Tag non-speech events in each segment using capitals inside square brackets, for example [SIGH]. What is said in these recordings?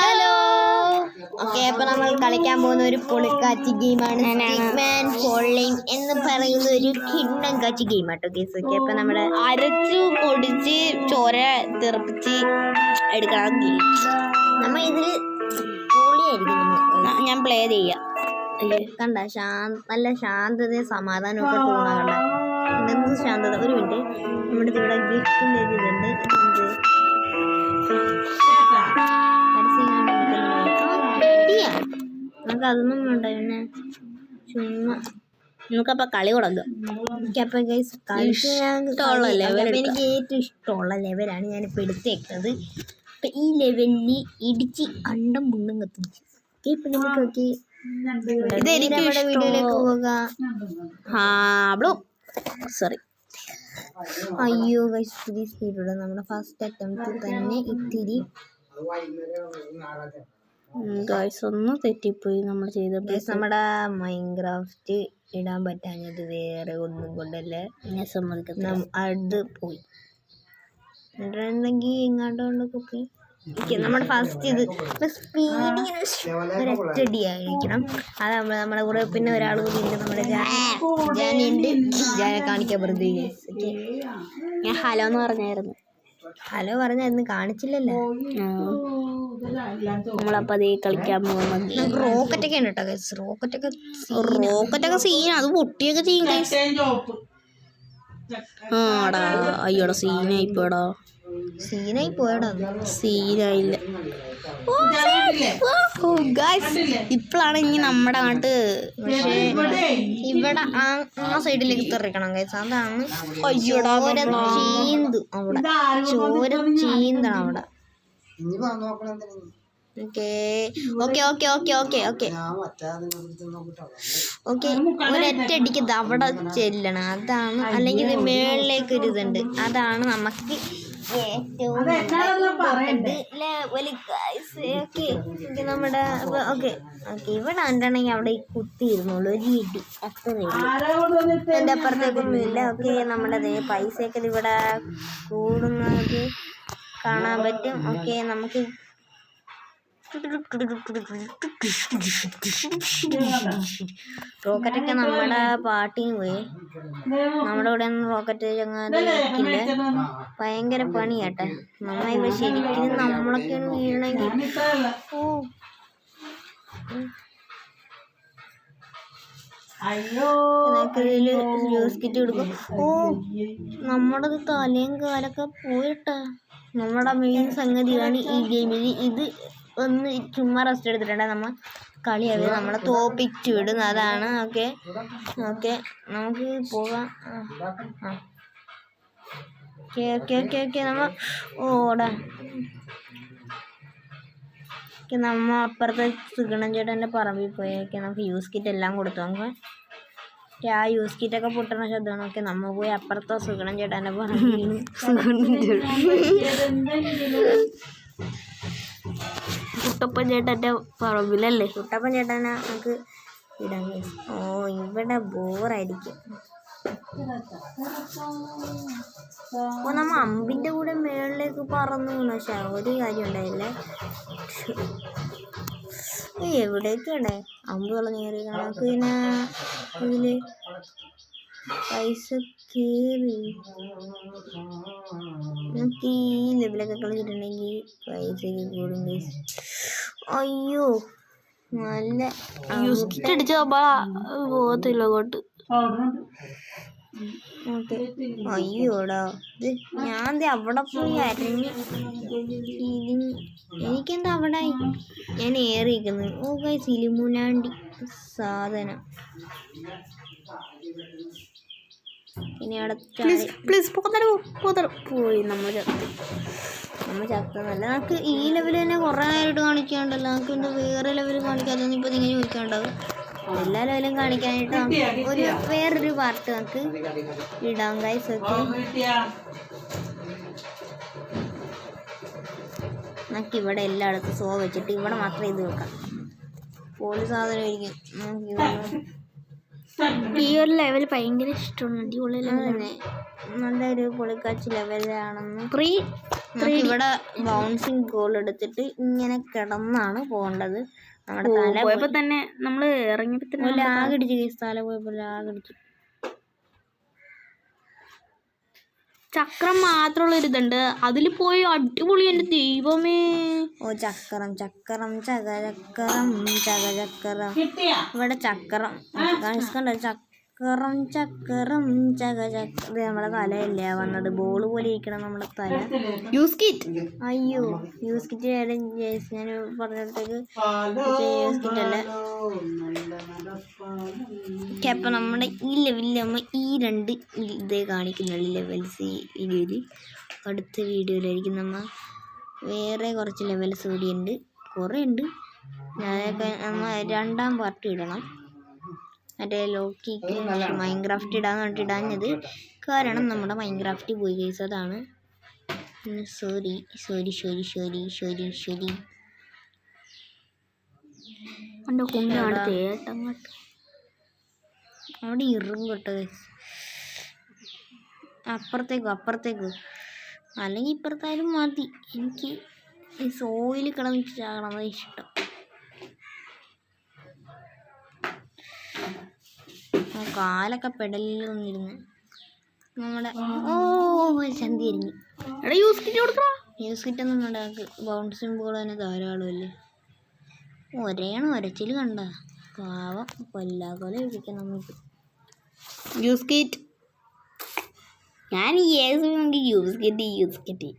Hello okay അപ്പൊ നമ്മൾ കളിക്കാൻ പോകുന്ന ഒരു പൊളിക്കാച്ചി ഗെയിമാണ് ഫോളിംഗ് എന്ന് പറയുന്ന ഒരു കിണ്ണം കാച്ചി ഗെയിം ആട്ടോ കേസ് ഓക്കെ അപ്പൊ നമ്മുടെ അരച്ചു പൊടിച്ച് ചോര തെറിപ്പിച്ച് എടുക്കണം ഗെയിം നമ്മ ഇതിൽ പൊളിയായിരിക്കും ഞാൻ പ്ലേ ചെയ്യാം. അയ്യോ. കണ്ട ശാന്ത നല്ല ശാന്തതയും സമാധാനവും ഒക്കെ തോന്നാകണ്ട എന്ത് ശാന്തത? ഒരു മിനിറ്റ്. നമ്മുടെ ഇവിടെ ഗിഫ്റ്റിന്റെ ഇതുണ്ട് ഇത് പരസ്യം നമുക്ക് അതൊന്നും വേണ്ട പിന്നെ ചുമ്മാ. നമുക്കപ്പോൾ കളി കൊടുക്കാം എനിക്കപ്പോ ഗൈസ് ഇഷ്ടമുള്ള ലെവൽ എനിക്ക് ഏറ്റവും ഇഷ്ടമുള്ള ലെവലാണ് ഞാനിപ്പോൾ എടുത്തേക്കുന്നത് അപ്പം ഈ ലെവലിൽ ഇടിച്ച് അണ്ടം മുണ്ടും ഓക്കെ ഇപ്പം നമുക്ക് ഇതെനിക്ക് വീഡിയോയിലേക്ക് പോകാം. ഹാ സോറി അയ്യോ ഗൈസ് സ്പീഡുള്ള നമ്മുടെ ഫസ്റ്റ് അറ്റംപ്റ്റ് തന്നെ ഇത്തിരി ഗൈസ് ഒന്ന് തെറ്റിപ്പോയി. നമ്മൾ ചെയ്ത പ്ലസ് നമ്മുടെ മൈൻക്രാഫ്റ്റ് ഇടാൻ പറ്റാഞ്ഞത് വേറെ ഒന്നും കൊണ്ടല്ലേ? ഞാൻ സമ്മതിക്കുന്നത് അത് പോയി. എന്നിട്ടുണ്ടെങ്കിൽ ഇങ്ങോട്ടൊക്കെ പോയി ഓക്കെ നമ്മുടെ ഫസ്റ്റ് ഇത് സ്പീഡ് ഇങ്ങനെ ഒരൊറ്റടി ആയിരിക്കണം അത് നമ്മൾ നമ്മുടെ കൂടെ പിന്നെ ഒരാൾ കൂടി ഉണ്ട് നമ്മുടെ ജാനുണ്ട് ജാനെ കാണിക്കാൻ വെറുതെ ഓക്കെ. ഞാൻ ഹലോ എന്ന് പറഞ്ഞായിരുന്നു. ഹലോ പറഞ്ഞായിരുന്നു കാണിച്ചില്ലല്ലോ. നമ്മളപ്പോൾ അതേ കളിക്കാൻ പോകുന്നത് റോക്കറ്റ് ഒക്കെ ഉണ്ട് കേട്ടോ ഗൈസ് റോക്കറ്റ് ഒക്കെ റോക്കറ്റ് ഒക്കെ സീൻ അത് പൊട്ടിയൊക്കെ ചെയ്യും ഗൈസ് ആടാ അയ്യോടാ സീനായി പോടാ സീനായി പോയടാ. സീനായില്ല. ഇപ്പോഴാണ് ഇനി നമ്മുടെ നാട്ട് പക്ഷേ ഇവിടെ. ആ ആ സൈഡിലേക്ക് തെറിക്കണം കൈസ് അതാണ് ചോര ചീന്ത് അവിടെ. ചോര ചീന്തണം അവിടെ. Okay. Okay okay okay okay okay. Okay ഒരൊറ്റടിക്ക് ഇത് അവിടെ ചെല്ലണം. അതാണ് അല്ലെങ്കിൽ മേളിലേക്ക് ഒരു ഇതുണ്ട്. അതാണ് നമുക്ക് നമ്മുടെ ഓക്കെ ഓക്കെ ഇവിടെ ആണ്ടാണെങ്കിൽ അവിടെ കുത്തിയിരുന്നുള്ളൂ ഒരു ഇടി. അത്രേ ഉള്ളൂ എന്റെ അപ്പുറത്തേക്കൊന്നും ഇല്ല ഓക്കെ നമ്മുടെ പൈസയൊക്കെ ഇവിടെ കൂടുന്നത് കാണാൻ പറ്റും. ഓക്കെ നമുക്ക് റോക്കറ്റൊക്കെ നമ്മുടെ പാട്ടിന് പോയി. നമ്മുടെ ഇവിടെ ഒന്നും റോക്കറ്റ് ചങ്ങാതില്ല ഭയങ്കര പണിയാട്ടെ. നമ്മ ഇവ ശരിക്കും നമ്മളൊക്കെ ഒന്ന് ഓ. കൊടുക്കും. ഓ നമ്മുടെ തലയും കാലൊക്കെ പോയിട്ടാ. നമ്മുടെ മെയിൻ സംഗതിയാണ് ഈ ഗെയിമിൽ ഇത്. ഒന്ന് ചുമ്മാ റെസ്റ്റ് എടുത്തിട്ടുണ്ട്? നമ്മ കളിയാവ് നമ്മളെ തോപ്പിച്ചു വിടും. അതാണ് ഓക്കെ ഓക്കെ നമുക്ക് പോകാം. ആ ഓക്കെ ഓക്കെ ഓക്കെ ഓക്കെ നമ്മ ഓടാ. ഓക്കെ നമ്മ അപ്പുറത്തെ സുഗണൻ ചേട്ടന്റെ പറമ്പിൽ പോയൊക്കെ ഓക്കെ നമുക്ക് യൂസ് കിറ്റ് എല്ലാം കൊടുത്തു. നമുക്ക് ഓക്കെ ആ യൂസ് കിറ്റൊക്കെ പൊട്ടണ ശബ്ദമാണ്. ഓക്കെ നമ്മ പോയി അപ്പുറത്തെ സുഗണൻ ചേട്ടന്റെ പറമ്പിൽ. സുഗണൻ ചേട്ടൻ. [LAUGHS] കുട്ടപ്പൻ ചേട്ടന്റെ പറമ്പിലല്ലേ? കുട്ടപ്പൻ ചേട്ടനെ നമുക്ക് ഇടാൻ ഓ ഇവിടെ ബോറായിരിക്കും. അപ്പോൾ നമ്മ അമ്പിന്റെ കൂടെ മേളിലേക്ക് പറന്നു പക്ഷെ ഒരു കാര്യം ഉണ്ടായില്ലേ. എവിടേക്കാണ്? അമ്പ് കളഞ്ഞ് കയറി നമുക്ക് പിന്നെ ഇതിൽ പൈസ കയറി നമുക്ക് ഈ ലെവലൊക്കെ കളിച്ചിട്ടുണ്ടെങ്കിൽ പൈസ കൂടും. അയ്യോ നല്ല അടിച്ച പോകത്തില്ല അങ്ങോട്ട്. അയ്യോടാ ഇത് ഞാൻ അവിടെ പോയി അരഞ്ഞ് ഇതിന് എനിക്കെന്താ അവിടെ? ഞാൻ ഏറിയിരിക്കുന്നത് ഓ കൈ സിലിമുനാണ്ടി സാധനം. ഇനി അവിടെ പ്ലീസ് പോകത്തരോ പോയി നമ്മൾ ചത്ത്. നമ്മൾ ചത്തതല്ല നമുക്ക് ഈ ലെവൽ തന്നെ കുറേ നേരമായിട്ട് കാണിക്കാണ്ടല്ലോ. നമുക്ക് എന്താ വേറെ ലെവൽ കാണിക്കാതെ ഇപ്പോൾ ഇങ്ങനെ ചോദിക്കാണ്ടാവും എല്ലാ ലെവലും കാണിക്കാനായിട്ട് നമുക്ക് ഒരു വേറൊരു പാർട്ട് നമുക്ക് ഇടാം ഗൈസ് ഒക്കെ നമുക്ക് ഇവിടെ എല്ലായിടത്തും സോ വെച്ചിട്ട് ഇവിടെ മാത്രം ഇത് വെക്കാം. പോലീസ് സാധനമായിരിക്കും നമുക്ക് ഇവിടെ ഈ ഒരു ലെവൽ ഭയങ്കര ഇഷ്ടമാണ്. അടിപൊളി ലെവലാണ് നല്ലൊരു പൊളിക്കാച്ച് ലെവലാണെന്ന് ത്രീ ഇവിടെ ബൗൺസിങ് ഗോൾ എടുത്തിട്ട് ഇങ്ങനെ കിടന്നാണ് പോകേണ്ടത്. നമ്മുടെ തല പോയപ്പോ തന്നെ നമ്മൾ ഇറങ്ങിയപ്പോ തന്നെ ലാഗടിച്ച് കേസ് തല പോയപ്പോ ലാഗടിച്ചു ചക്രം മാത്രമുള്ള ഒരിതുണ്ട് അതിൽ പോയി അടിപൊളി എന്റെ ദൈവമേ. ഓ ചക്രം ചക്രം ചകചക്രം ചകചക്രം. ഇവിടെ ചക്രം. ഇവിടെ ചക്രം ചക്കറും ചക്രം ചക ചക്രം ഇത് നമ്മുടെ തലയല്ല? വന്നത് ബോൾ പോലെ ഇരിക്കണം നമ്മുടെ തല. യൂസ് കിറ്റ് അയ്യോ യൂസ് കിറ്റ് ജേസ് ഞാൻ പറഞ്ഞിടത്തേക്ക് യൂസ് കിറ്റ് അല്ല. ഓക്കെ അപ്പം നമ്മുടെ ഈ ലെവലിൽ നമ്മൾ ഈ രണ്ട് ഇതേ കാണിക്കുന്നുള്ളൂ ലെവൽസ് ഈ വീഡിയോയിൽ അടുത്ത വീഡിയോയിലായിരിക്കും നമ്മൾ വേറെ കുറച്ച് ലെവൽസ് കൂടി ഉണ്ട്. കുറേ ഉണ്ട്. ഞാനൊക്കെ നമ്മൾ രണ്ടാം പാർട്ട് ഇടണം. മറ്റേ ലോക്കിക്ക് മൈൻക്രാഫ്റ്റ് ഇടാന്ന് പറഞ്ഞിട്ട് ഇടാഞ്ഞത്. കാരണം നമ്മുടെ മൈൻക്രാഫ്റ്റ് പോയി കേസ് അതാണ്. Sorry sorry sorry sorry sorry sorry എന്റെ കുഞ്ഞാണ് തേട്ടങ്ങോട്ട് അവിടെ ഇറും ഇറുങ്കോട്ടെ അപ്പുറത്തേക്കോ അപ്പുറത്തേക്കോ? അല്ലെങ്കിൽ ഇപ്പുറത്തായാലും മതി. എനിക്ക് ഈ സോയിൽ കിടന്നിട്ട് ചാകണത് ഇഷ്ടം. കാലൊക്കെ പെടലിൽ വന്നിരുന്ന്. നമ്മുടെ ഓ ചന്തി അരിഞ്ഞു. എടാ യൂസ് കിറ്റ് കൊടുക്കടാ കിറ്റ് ഒന്നും ഉണ്ടാക്കി ബൗൺസിംഗ് ബോൾ തന്നെ ധാരാളമല്ലേ ഒരേണം ഒരച്ചിൽ കണ്ട. പാവം കൊല്ലാ കൊല ഇരിക്കാം നമുക്ക്. യൂസ് കിറ്റ് ഞാൻ ഈ ഏസ് നമുക്ക് യൂസ് കിറ്റ് യൂസ് കിറ്റ്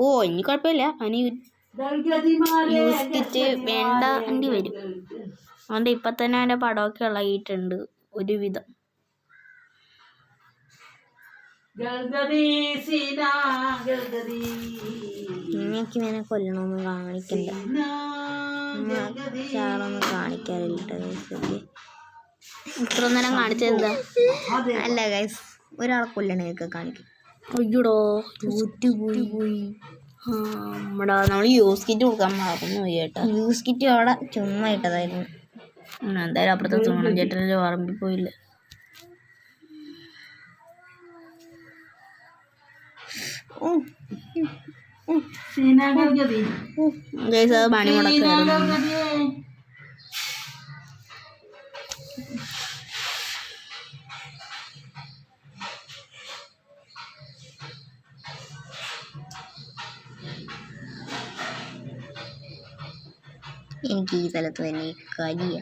ഓ ഇനി കുഴപ്പമില്ല. അവന് യൂസ് കിറ്റ് വേണ്ട വേണ്ടി വരും. അതുകൊണ്ട് ഇപ്പം തന്നെ അവന്റെ പടമൊക്കെ ഇളകിയിട്ടുണ്ട്. ഒരുവിധം. ഇനിയൊക്കെ ഇങ്ങനെ കൊല്ലണമെന്ന് കാണിക്കണ്ട. ചാറൊന്നും കാണിക്കാറില്ല കേട്ടോ ഇത്ര നേരം കാണിച്ചെന്താ അല്ല ഗൈസ് ഒരാളെ കൊല്ലണയൊക്കെ കാണിക്കും. അയ്യോടോ പോയി പോയി നമ്മുടെ നമ്മൾ യൂസ് കിറ്റ് കൊടുക്കാൻ മറന്നു പോയി കേട്ടോ. യൂസ് കിറ്റ് അവിടെ ചുമ്മാ ഇട്ടതായിരുന്നു. എന്തായാലും അപ്പുറത്തെ സോണം ചേട്ടന്റെ പറമ്പിൽ പോയില്ല. ഓ ഗൈസ് എനിക്ക് ഈ സ്ഥലത്ത് തന്നെ കരിയ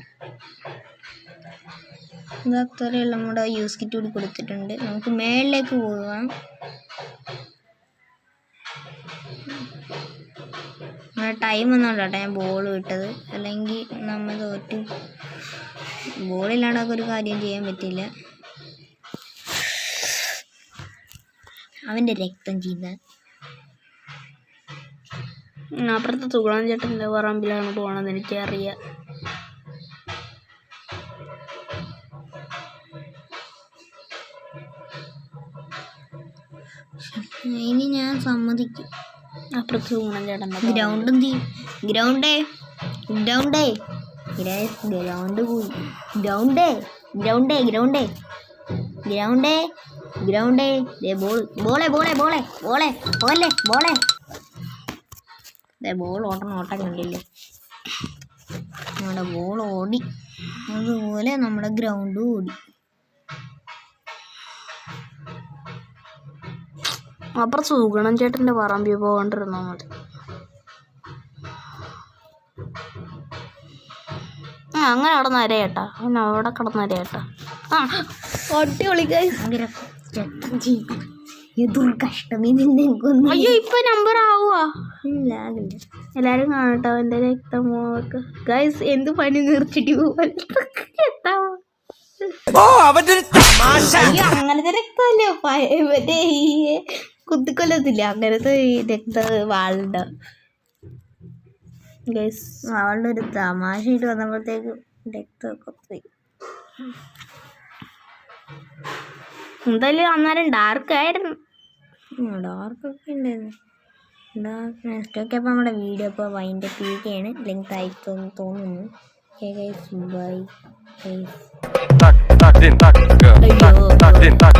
ഇതത്രയുള്ള നമ്മുടെ യൂസ് കിറ്റ് കൂടി കൊടുത്തിട്ടുണ്ട്. നമുക്ക് മേളിലേക്ക് പോകാം നമ്മുടെ ടൈം ഒന്നും കേട്ടോ. ഞാൻ ബോൾ വിട്ടത് അല്ലെങ്കിൽ നമ്മൾ തോറ്റു. ബോളില്ലാണ്ടൊക്കെ ഒരു കാര്യം ചെയ്യാൻ പറ്റില്ല. അവന്റെ രക്തം ചെയ്ത ഉം, അപ്പുറത്തെ തുകുളം ചേട്ടന്റെ പറമ്പിലാണ് എനിക്ക് എനിക്കറിയാം. ഇനി ഞാൻ സമ്മതിക്കും. അപ്പുറത്ത് തുകുളം ചേട്ടന്റെ ഗ്രൗണ്ട് എന്ത് ഗ്രൗണ്ടേ? ഗ്രൗണ്ടേ? ഗ്രൗണ്ട് പോയി. ഗ്രൗണ്ടേ ഗ്രൗണ്ടേ ഗ്രൗണ്ടേ. ഗ്രൗണ്ടേ ഗ്രൗണ്ടേ. ബോൾ ബോളെ ബോളെ ബോളെ ബോളെ ബോളെ ബോളെ. ബോൾ ഓട്ടണം ഓട്ടം കണ്ടില്ലേ? നമ്മുടെ ബോൾ ഓടി. അതുപോലെ നമ്മുടെ ഗ്രൗണ്ട് ഓടി. അപ്പുറം സുഗണം ചേട്ടന്റെ പറമ്പിൽ പോകണ്ടിരുന്നാൽ മതി ആ അങ്ങനെ കിടന്ന് അരയേട്ടാ. അവൻ അവിടെ കിടന്ന് അരയേട്ടാ. ആ അടിപൊളി എതൊരു കഷ്ടമേ നിന്നെ അയ്യോ ഇപ്പൊ നമ്പർ ആവുക ഇല്ല എല്ലാവരും എല്ലാരും എന്റെ രക്തമോക്ക് ഗൈസ് എന്ത് പണി നിർത്തിട്ട് അയ്യോ അങ്ങനത്തെ രക്തമല്ലേ മറ്റേ ഈ കുത്തിക്കൊല്ലത്തില്ല? അങ്ങനത്തെ ഈ രക്ത വാളുണ്ട? ഗൈസ് അവളുടെ ഒരു തമാശയിട്ട് വന്നപ്പോഴത്തേക്ക് രക്തമൊക്കെ പോയി. എന്തായാലും അന്നേരം ഡാർക്ക് ആയിരുന്നു. ഡാർക്കൊക്കെ ഉണ്ടായിരുന്നു. നെക്സ്റ്റ് ഒക്കെ അപ്പോൾ നമ്മുടെ വീഡിയോ ഇപ്പോൾ വൈൻഡ് അപ്പ് ചെയ്യുകയാണ്. ലെങ്ത് ആയി തോന്നുന്നു. Okay bye guys